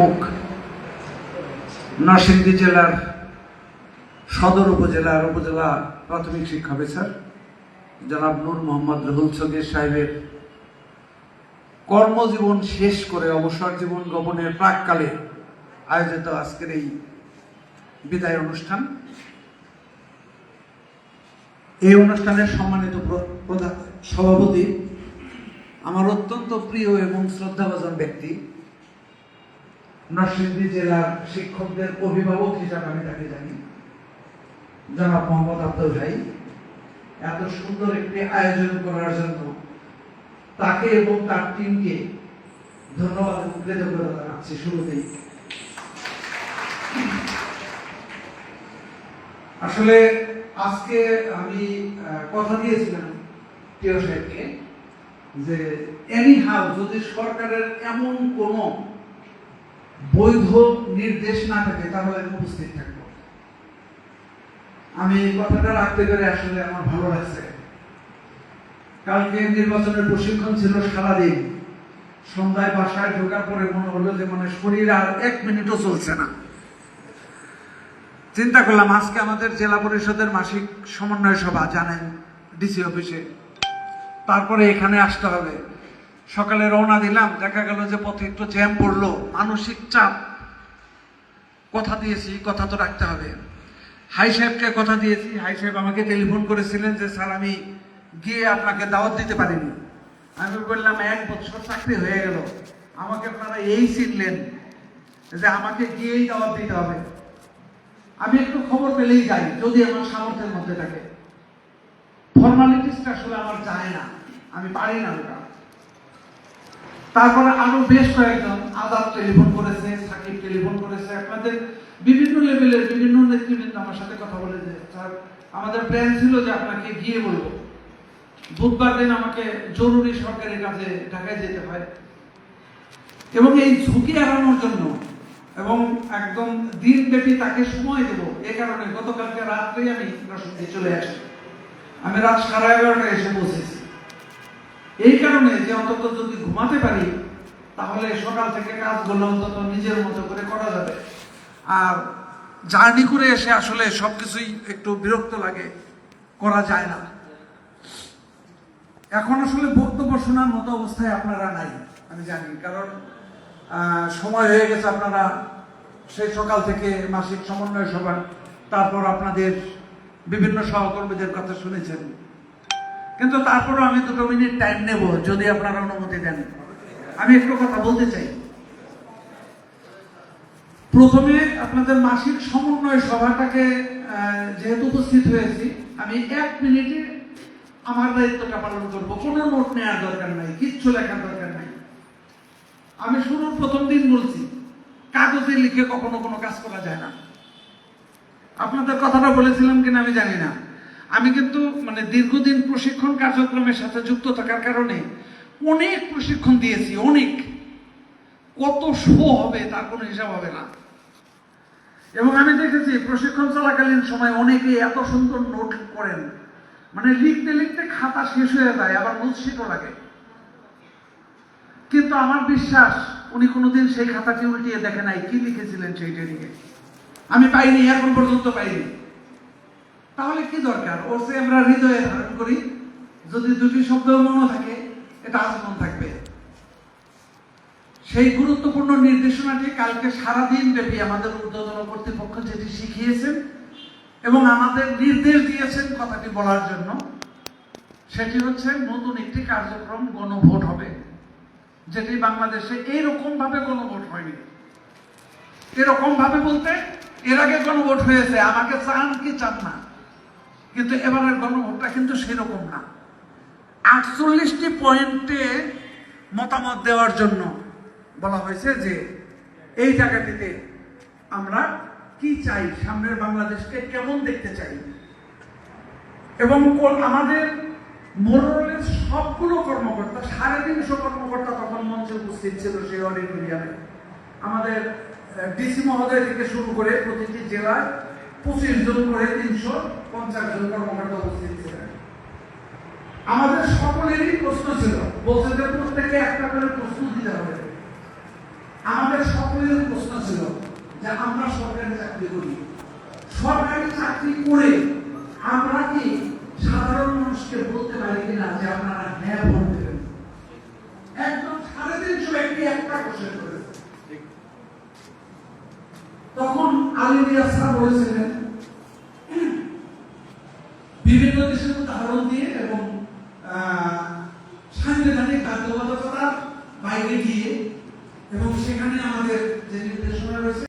মুখ নরসিংদী জেলার সদর উপজেলার উপজেলা প্রাথমিক শিক্ষা অফিসার, জনাব নূর মোহাম্মদ রহুল সগির সাহেবের কর্মজীবন শেষ করে অবসর জীবন গমনের প্রাককালে আয়োজিত আজকের এই বিদায় অনুষ্ঠান। এই অনুষ্ঠানের সম্মানিত প্রধান সভাপতি, আমার অত্যন্ত প্রিয় এবং শ্রদ্ধাভাজন ব্যক্তি নরসিংদী জেলার শিক্ষকদের অভিভাবক হিসাবে আমি তাকে জানি। জনাব মোহাম্মদ আব্দুল ভাই, এত সুন্দর একটি আয়োজন করার জন্য তাকে এবং তার টিমকে ধন্যবাদ এবং কৃতজ্ঞতা জানাচ্ছি শুরুতেই। আসলে আজকে আমি কথা দিয়েছিলাম টিও সাহেবকে যে এনি হাউ যদি সরকারের এমন কোন বৈধ নির্দেশ না থাকে, তাহলে আমি উপস্থিত থাকব। আমি কথাটা রাখতে পেরে আসলে আমার ভালো লাগছে। কালকে নির্বাচনের প্রশিক্ষণ ছিল সারাদিন। সন্ধ্যায় বাসায় ঢোকার পরে মনে হলো যে মানে শরীর আর এক মিনিটও চলছে না। চিন্তা করলাম, আজকে আমাদের জেলা পরিষদের মাসিক সমন্বয় সভা, জানেন, ডিসি অফিসে। তারপরে এখানে আসতে হবে। সকালে রওনা দিলাম, দেখা গেল যে পথে একটু জ্যাম পড়ল, মানসিক চাপ। কথা দিয়েছি, কথা তো রাখতে হবে। হাই সাহেবকে কথা দিয়েছি, হাই সাহেব আমাকে টেলিফোন করেছিলেন যে, স্যার, আমি গিয়ে আপনাকে দাওয়াত দিতে পারিনি। আমি বললাম, এক বছর চাকরি হয়ে গেল। আমাকে আপনারা এই চিনলেন যে আমাকে গিয়েই দাওয়াত দিতে হবে। আমি একটু খবর পেলেই যাই, যদি আমার সামর্থ্যের মধ্যে থাকে। ফর্মালিটিসটা আসলে আমার যায় না। আমি পারি না ওটা। তারপরে আরও বেশ কয়েকজন আজাদ টেলিফোন করেছে, সাকিব টেলিফোন করেছে। আপনাদের বিভিন্ন লেভেলের বিভিন্ন নেতৃবৃন্দ আমার সাথে কথা বলেছে স্যার, আমাদের প্ল্যান ছিল যে আপনাকে গিয়ে বলব। বুধবার দিন আমাকে জরুরি সরকারি কাজে ঢাকায় যেতে হয়। এবং এই ঝুঁকি এড়ানোর জন্য এবং একদম দিনব্যাপী তাকে সময় দেব, এ কারণে গতকালকে রাত্রেই আমি চলে আসি। আমি রাত সাড়ে এগারোটায় এসে পৌঁছেছি। এই কারণে যে অন্তত যদি ঘুমাতে পারি, তাহলে সকাল থেকে কাজগুলো অন্তত নিজের মতো করে করা যাবে। আর জার্নি করে এসে আসলে সবকিছুই একটু বিরক্ত লাগে, করা যায় না। এখন আসলে বক্তব্য শোনার মতো অবস্থায় আপনারা নাই, আমি জানি। কারণ সময় হয়ে গেছে আপনারা সেই সকাল থেকে মাসিক সমন্বয় সভা, তারপর আপনাদের বিভিন্ন সহকর্মীদের কথা শুনেছেন। কিন্তু তারপরও আমি দুটো মিনিট টাইম নেব, যদি আপনারা অনুমতি দেন। আমি একটু কথা বলতে চাই। প্রথমে আপনাদের মাসিক সমন্বয় সভাটাকে যেহেতু উপস্থিত হয়েছি, আমি এক মিনিটে আমার দায়িত্বটা পালন করব। কোনো নোট নেওয়ার দরকার নাই, কিচ্ছু লেখার দরকার নাই। আমি শুরুর প্রথম দিন বলছি, কাগজে লিখে কখনো কোনো কাজ করা যায় না। আপনাদের কথাটা বলেছিলাম কিনা আমি জানি না। আমি কিন্তু মানে দীর্ঘদিন প্রশিক্ষণ কার্যক্রমের সাথে যুক্ত থাকার কারণে অনেক প্রশিক্ষণ দিয়েছি, অনেক। কত শো হবে তার কোনো হিসাব হবে না। এবং আমি দেখেছি প্রশিক্ষণ চলাকালীন সময় অনেকে এত সুন্দর নোট করেন। মানে লিখতে লিখতে খাতা শেষ হয়ে যায়, আবার নোটশিটও লাগে। কিন্তু আমার বিশ্বাস, উনি কোনোদিন সেই খাতাটি উল্টিয়ে দেখে নাই, কি লিখেছিলেন সেইটা ট্রেনিংয়ে। আমি পাইনি, এখন পর্যন্ত পাইনি। তাহলে কি দরকার? ওর চেয়ে আমরা হৃদয়ে ধারণ করি, যদি দুটি শব্দ মনে থাকে, এটা আজীবন থাকবে। সেই গুরুত্বপূর্ণ নির্দেশনাটি কালকে সারাদিন ব্যাপী আমাদের ঊর্ধ্বতন কর্তৃপক্ষ যেটি শিখিয়েছেন এবং আমাদের নির্দেশ দিয়েছেন কথাটি বলার জন্য, সেটি হচ্ছে নতুন একটি কার্যক্রম গণভোট হবে, যেটি বাংলাদেশে এইরকম ভাবে গণভোট হয়নি। এরকম ভাবে বলতে, এর আগে গণভোট হয়েছে, আমাকে চান কি চান না। কিন্তু এবারের গণভোটটা কিন্তু সেরকম না। আটচল্লিশটি পয়েন্টে মতামত দেওয়ার জন্য বলা হয়েছে যে এই জায়গাটিতে আমরা কি চাই, সামনের বাংলাদেশকে কেমন দেখতে চাই? এবং আমাদের মোরলের সবগুলো কর্মকর্তা, সাড়ে তিনশো কর্মকর্তা তখন মঞ্চে উপস্থিত ছিল সেই অডিটোরিয়ামে। আমাদের ডিসি মহোদয় থেকে শুরু করে প্রতিটি জেলায় পঁচিশ জন করে তিনশো পঞ্চাশ জন কর্মকর্তা উপস্থিত ছিলেন। আমাদের সকলেরই প্রশ্ন ছিল, বলছে যে প্রত্যেকে একটা করে প্রশ্ন দিতে হবে। আমাদের সকলের প্রশ্ন ছিল যে আমরা সরকারি চাকরি করি। সরকারি চাকরি করে আমরা কি সাধারণ মানুষকে বলতে পারি কিনা যে আপনারা হ্যাঁ ভোট দেবেন একদম সাড়ে তিনশো ব্যক্তি একটা কোশ্চেন করেছে। তখন আলী রিয়াজ বলেছিলেন দেশের উদাহরণ দিয়ে এবং সাংবিধানিক বাধ্যবাধকতার বাইরে গিয়ে এবং সেখানে আমাদের যে নির্দেশনা রয়েছে